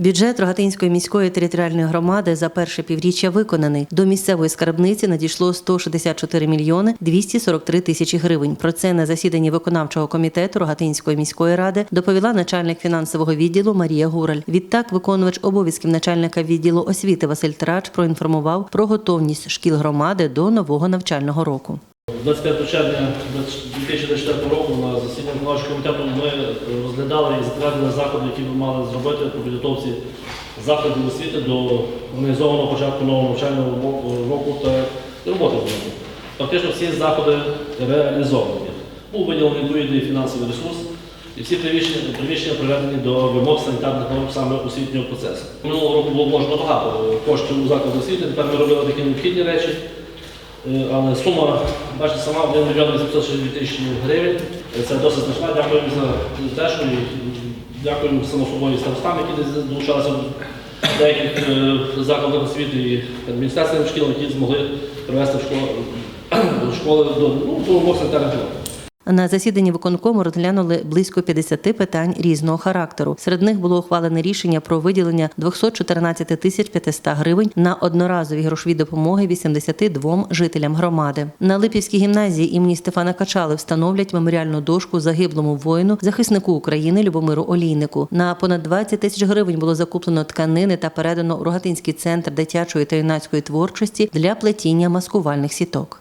Бюджет Рогатинської міської територіальної громади за перше півріччя виконаний. До місцевої скарбниці надійшло 164 мільйони 243 тисячі гривень. Про це на засіданні виконавчого комітету Рогатинської міської ради доповіла начальник фінансового відділу Марія Гураль. Відтак, виконувач обов'язків начальника відділу освіти Василь Трач проінформував про готовність шкіл громади до нового навчального року. 25 червня 2024 року на засіданні виконавчого комітету ми розглядали і затвердили заходи, які ми мали зробити по підготовці закладів освіти до організованого початку нового навчального року- та роботи з ними. Фактично всі заходи реалізовані. Був виділений відповідний фінансовий ресурс, і всі приміщення, приміщення приведені до вимог санітарних норм саме освітнього процесу. Минулого року було вложено багато коштів у заклади освіти, тепер ми робили такі необхідні речі. Е, Але сума, бачите, сама 1 мільйон 862 тисячі гривень. Е, Це досить значна. Дякуємо за те, що дякуємо само собою старостам, які долучалися в деяких закладах освіти і адміністраціям шкіл, які змогли привести в школи, школи до, ну, до норм. На засіданні виконкому розглянули близько 50 питань різного характеру. Серед них було ухвалене рішення про виділення 214 тисяч 500 гривень на одноразові грошові допомоги 82 жителям громади. На Липівській гімназії імені Стефана Качали встановлять меморіальну дошку загиблому воїну, захиснику України Любомиру Олійнику. На понад 20 тисяч гривень було закуплено тканини та передано у Рогатинський центр дитячої та юнацької творчості для плетіння маскувальних сіток.